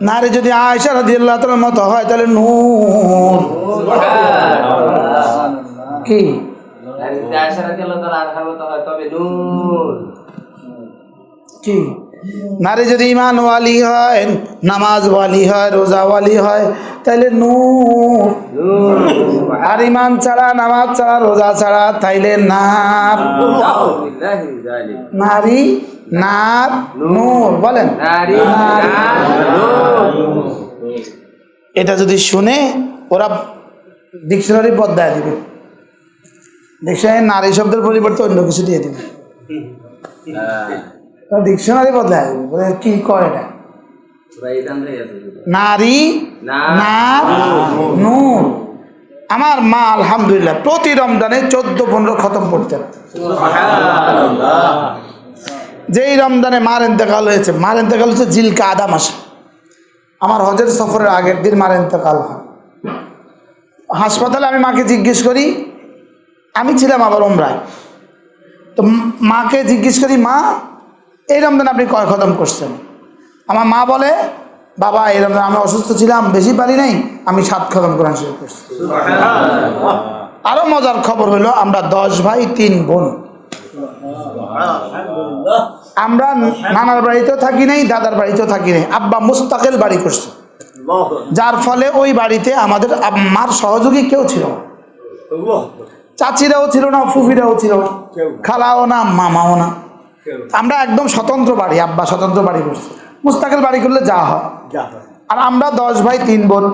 নারী যদি আয়সা রাদি আল্লাহ তালার মতো হয় তাহলে নূর। কি কি? নারী যদি ইমান ওয়ালি হয় নামাজ ওয়ালি হয় রোজা ওয়ালি হয় তাইলে নূর। আর ইমান ছাড়া নামাজ ছাড়া রোজা ছাড়া তাইলে নার। নারী নার নূর বলেন। এটা যদি শুনে ওরা ডিকশনারি বদলায় দিবে। ডিকশনারি নারী শব্দের পরিবর্তে অন্য কিছু দিয়ে দিবে। ডিকশনারি বদলায়। কি কয় এটা? নারী নার নূর। আমার মা আলহামদুলিল্লাহ প্রতি রমজানে চোদ্দ পনেরো খতম পড়তেন। যেই রমজানে মার ইন্তেকাল হয়েছে মার ইন্তেকাল হচ্ছে জিলকা আদা মাসে। আমার হজের সফরের আগের দিন মার ইন্তেকাল হয়। হাসপাতালে আমি মাকে জিজ্ঞেস করি আমি ছিলাম আবার ওমরায় তো মাকে জিজ্ঞেস করি মা এই রমজান আপনি কয় খতম করছেন। আমার মা বলে বাবা এই রমজান আমি অসুস্থ ছিলাম বেশি পারি নাই আমি সাত খতম কোরআন শুরু করছি আরও মজার খবর হলো আমরা দশ ভাই তিন বোন। আমরা নানার বাড়িতেও থাকি নাই দাদার বাড়িতেও থাকি নাই আব্বা মুস্তাকেল বাড়ি করছে। যার ফলে ওই বাড়িতে আমাদের মার সহযোগী কেউ ছিল না। চাচিরাও ছিল না ফুফিরাও ছিল না। খালাও না মামাও না। আমরা একদম স্বতন্ত্র বাড়ি আব্বা স্বতন্ত্র বাড়ি করছি। মুস্তাকেল বাড়ি করলে যা হয়। আর আমরা দশ ভাই তিন বোন।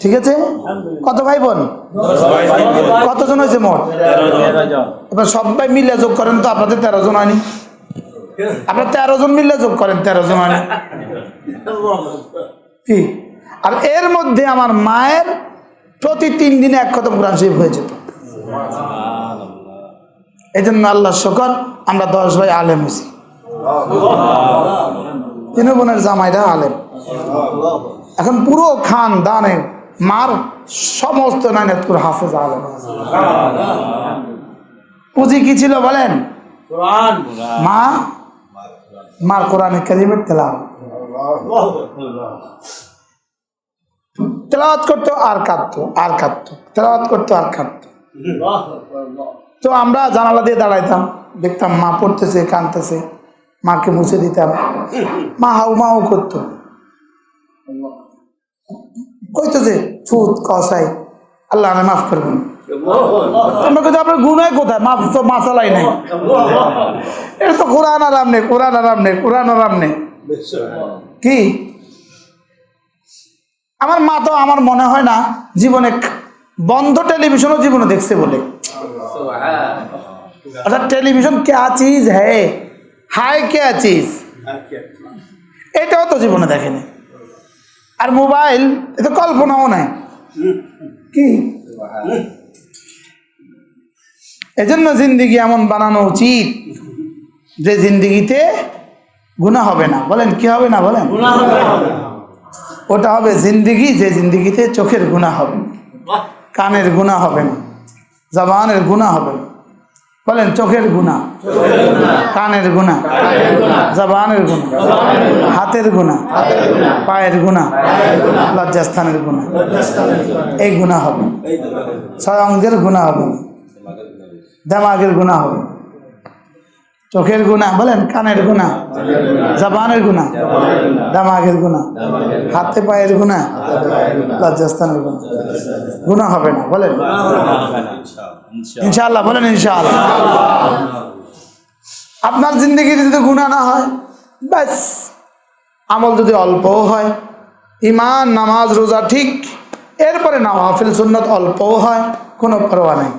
ঠিক আছে? কত ভাই বোন? কতজন হয়েছে মোট? এবার সবাই মিলে যোগ করেন তো আপনাদের তেরো জন আনি। আপনার তেরো জন মিলে যোগ করেন তেরো জন হয়নি কি? আর এর মধ্যে আমার মায়ের প্রতি তিন দিনে এক খতম কোরআন শরীফ হয়ে যেত। এই জন্য আল্লাহ শকর আমরা দশ ভাই আলেম হয়েছি। তিন বোনের জামাইরা আলেম। এখন পুরো খান দানে মার সমস্ত নাইনাতপুর হাফেজ আলেম। পুঁজি কি ছিল বলেন? মা মার কোরআন করিমের তেলাওয়াত। তেলাওয়াত করতো আর কাঁদতো আর কাঁদতো। তেলাওয়াত করতো আর কাঁদতো। তো আমরা জানালা দিয়ে দাঁড়াইতাম, দেখতাম মা পড়তেছে, কাঁদতেছে, মাকে মুছে দিতাম। মা হাউ মাউ করতো। কইতেছে ফুত কসাই, আল্লাহ আমি মাফ করবেন আপনার কোথায়? তো তো কোরআন আরাম নেই আরাম নেই আরাম নেই কি? আমার মা তো আমার মনে হয় না, জীবনে বন্ধ টেলিভিশনও জীবনে দেখছে বলে। অর্থাৎ টেলিভিশন ক্যা চিজ হ্যায় হাই ক্যা চিজ এটাও তো জীবনে দেখেনি। আর মোবাইল এটা কল্পনাও নাই। কি? এজন্য জিন্দিগি এমন বানানো উচিত যে জিন্দিগিতে গুণা হবে না। বলেন কি হবে না বলেন? ওটা হবে জিন্দিগি যে জিন্দিগিতে চোখের গুণা হবে। কানের গুণা হবে না, জবানের গুণা হবে না। বলেন, চোখের গুণা। কানের গুণা। জবানের গুণা। হাতের গুণা। পায়ের গুণা। লজ্জাস্থানের গুণা। এই গুণা হবে অঙ্গের গুণা হবে দেমাগের গুণা হবে চোখের গুণা বলেন কানের গুণা জবানের গুণা দামাগের গুণা হাতে পায়ের গুণা লজ্জাস্থানের গুণা। গুণা হবে না বলেন। ইনশাআল্লাহ। বলেন ইনশাআল্লাহ। আপনার জিন্দগিতে যদি গুণা না হয় ব্যাস আমল যদি অল্পও হয় ইমান নামাজ রোজা ঠিক এরপরে নওয়াফিল সুন্নত অল্পও হয় কোনো পরোয়া নেই।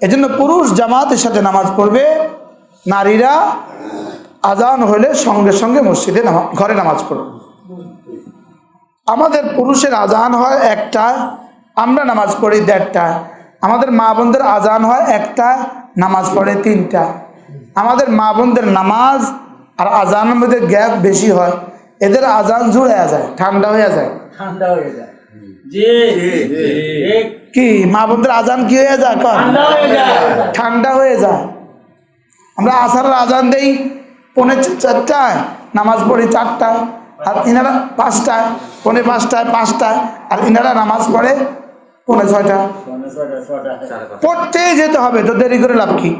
এজন্য পুরুষ জামাতের সাথে নামাজ পড়বে, নারীরা আজান হলে সঙ্গে সঙ্গে মসজিদে ঘরে নামাজ পড়বে। আমাদের পুরুষের আজান হয় একটা, আমরা নামাজ পড়ি দেড়টা। আমাদের মা বোনদের আজান হয় একটা, নামাজ পড়ে তিনটা। আমাদের মা বোনদের নামাজ আর আজানের মধ্যে গ্যাপ বেশি হয়। এদের আজান জুড়ে যায়, ঠান্ডা হয়ে যায়। ঠান্ডা হয়ে যায়। কি মা বোনদের আজান কি হয়ে যায়? কর। ঠান্ডা হয়ে যায়। ঠান্ডা হয়ে যায়। আমরা আসারের আজান দেই পৌনে চারটায় নামাজ পড়ি চারটায় আর ইনারা পাঁচটায় পৌনে পাঁচটায় পাঁচটায় আর ইনারা নামাজ পড়ে পৌনে ছয়টা। পড়তেই যেতে হবে তো দেরি করে লাভ কি?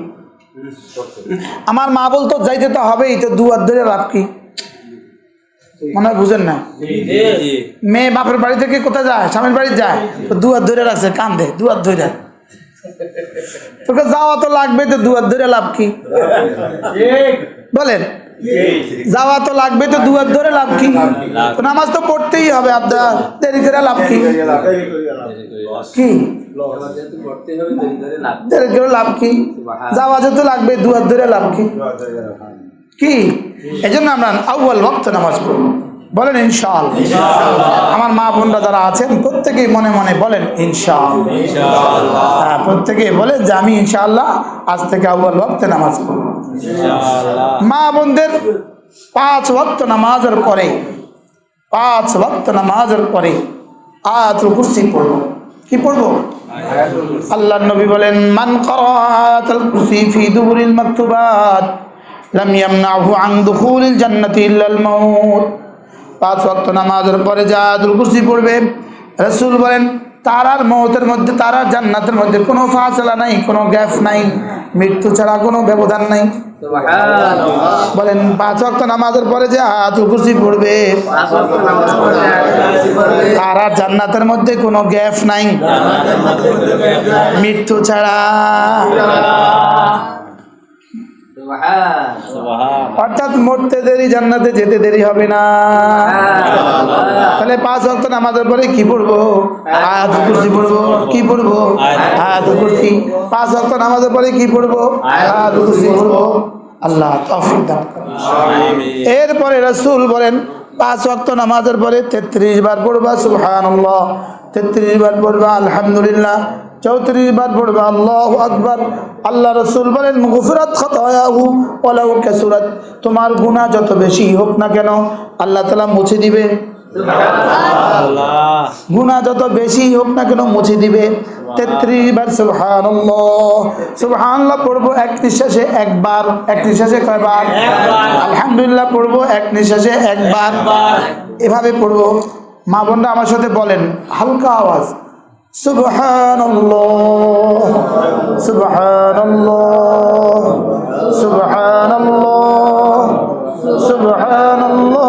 আমার মা বলতো যাইতে তো হবেই তো দু হাত ধরে লাভ কি? মনে হয় বুঝেন না। মেয়ে বাপের বাড়ি থেকে কোথায় যায়? স্বামীর বাড়ি যায়? তো দু হাত ধরে রাখছে কান্দে দু হাত ধরে। তোকে যাওয়া তো লাগবে তো দু হাত ধরে লাভ কি? বলেন। যাওয়া তো লাগবে তো দু হাত ধরে লাভ কি? তো নামাজ তো পড়তেই হবে আপনার দেরি করে লাভ কি? কি? দেরি করে লাভ কি? যাওয়া যেতে লাগবে দু হাত ধরে লাভ কি? কি? এই জন্য আমরা আউ্বাল ভক্ত নামাজ পড়ব। বলেন ইনশাল আমার মা বোনরা যারা আছেন প্রত্যেকেই মনে মনে বলেন ইনশাল হ্যাঁ প্রত্যেকেই বলেন যে আমি ইনশাআল্লাহ আজ থেকে আউ্বাল ভক্তে নামাজ পড়ব। মা বোনদের পাঁচ ভক্ত নামাজের পরে পাঁচ ভক্ত নামাজের পরে আয়াতুল কুরসি পড়ব। কি পড়ব? আল্লাহ নবী বলেন মান করাআতুল কুরসি ফি দুবুরিল মাকতুবাত। লাম ইয়ামনাহু আন দুখুলিল জান্নাতি ইল্লাল মাউত। পাঁচ ওয়াক্ত নামাজের পরে যা কুরসি পড়বে রাসূল বলেন তারার মৌতের মধ্যে তারার জান্নাতের মধ্যে কোনো ফাসলা নাই কোনো গ্যাপ নাই মৃত্যু ছাড়া কোনো ব্যবধান নাই। বলেন পাঁচ ওয়াক্ত নামাজের পরে যে আয়াতুল কুরসি পড়বে তারা জান্নাতের মধ্যে কোনো গ্যাপ নাই। মৃত্যু ছাড়া। অর্থাৎ মরতে দেরি জান্নাতে যেতে দেরি হবে না। তাহলে পাঁচ ওয়াক্ত নামাজের পরে কি পড়ব? কুরসি পড়ব? কি পড়ব? কুরসি পাঁচ নামাজের পরে কি পড়ব? আয়াতুল কুরসি পড়ব? আল্লাহ তৌফিক দান এরপরে রসুল বলেন পাঁচ ওয়াক্ত নামাজের পরে তেত্রিশ বার পড়বা সুবহানাল্লাহ। তেত্রিশ বার পড়বা আলহামদুলিল্লাহ। চৌত্রিশ বার পড়বা আল্লাহ আকবার। আল্লাহ রসুল বলেন গুফরাত খতায়াহু ওলাউ কাসুরাত। তোমার গুনাহ যত বেশি হোক না কেন আল্লাহ তাআলা মুছে দিবে। গুনাহ যত বেশি হোক না কেন মুছে দিবে। তেত্রিশ বার সুবহানাল্লাহ। সুবহানাল্লাহ পড়ব এক নিঃশ্বাসে একবার। এক নিঃশ্বাসে কয়বার? আলহামদুলিল্লাহ পড়ব এক নিঃশ্বাসে একবার। এভাবে পড়ব। মা বোনরা আমার সাথে বলেন হালকা আওয়াজ। সুবহানাল্লাহ সুবহানাল্লাহ সুবহানাল্লাহ সুবহানাল্লাহ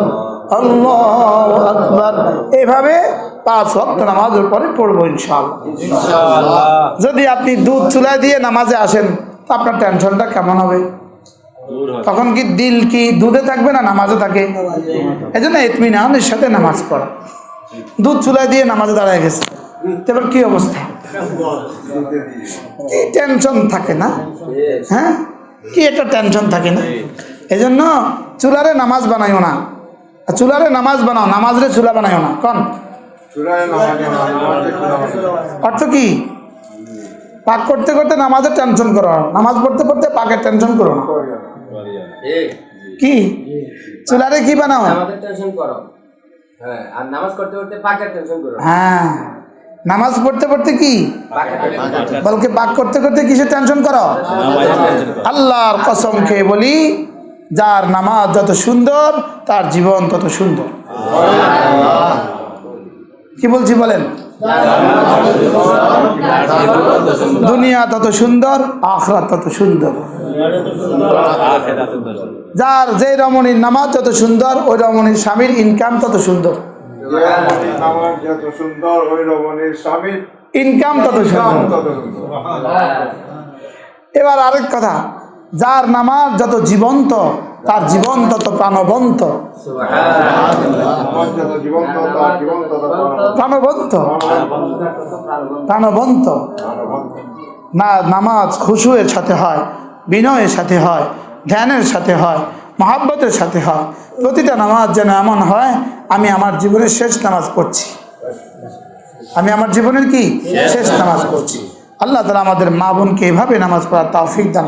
আল্লাহু আকবার। এভাবে পাঁচ ওয়াক্ত নামাজের পরে পড়ব ইনশাআল্লাহ। যদি আপনি দুধ চুলা দিয়ে নামাজে আসেন তো আপনার টেনশনটা কেমন হবে? তখন কি দিল কি দুধে থাকবে না নামাজে থাকে? এই জন্য এতমিনানের সাথে নামাজ পড়া। দুধ চুলা দিয়ে নামাজে দাঁড়ায় গেছে। এবার কি অবস্থা? কি টেনশন থাকে না? হ্যাঁ? কি একটা টেনশন থাকে না? এই জন্য চুলারে নামাজ বানাইও না। চুলারে নামাজ বানাও নামাজরে চুলা বানাইও না কন? অর্থ কি? পাক করতে করতে নামাজের টেনশন করো নামাজ পড়তে পড়তে পাকের টেনশন করো না। কি? চুলারে কি বানাও? করো। হ্যাঁ আর নামাজ করতে করতে পাকের টেনশন করো। হ্যাঁ নামাজ পড়তে পড়তে কি? বলকে পাক করতে করতে কিসের টেনশন করো। আল্লাহর কসম খেয়ে বলি যার নামাজ যত সুন্দর, তার জীবন তত সুন্দর। কি বলছি বলেন? দুনিয়া তত সুন্দর, আখরাত তত সুন্দর। যার যে রমণীর নামাজ যত সুন্দর, ওই রমণীর স্বামীর ইনকাম তত সুন্দর। ইনকাম তত সুন্দর। এবার আরেক কথা যার নামাজ যত জীবন্ত তার জীবন তত প্রাণবন্ত। আমার যত জীবন্ত তার জীবন্ত তার প্রাণবন্ত। প্রাণবন্ত। প্রাণবন্ত। প্রাণবন্ত। না নামাজ খুশুয়ের সাথে হয় বিনয়ের সাথে হয় ধ্যানের সাথে হয় মহাব্বতের সাথে হয়। প্রতিটা নামাজ যেন এমন হয় আমি আমার জীবনের শেষ নামাজ পড়ছি। আমি আমার জীবনের কি? শেষ নামাজ পড়ছি। আল্লাহ তালা আমাদের মা বোনকে এভাবে নামাজ পড়ার তৌফিক দান।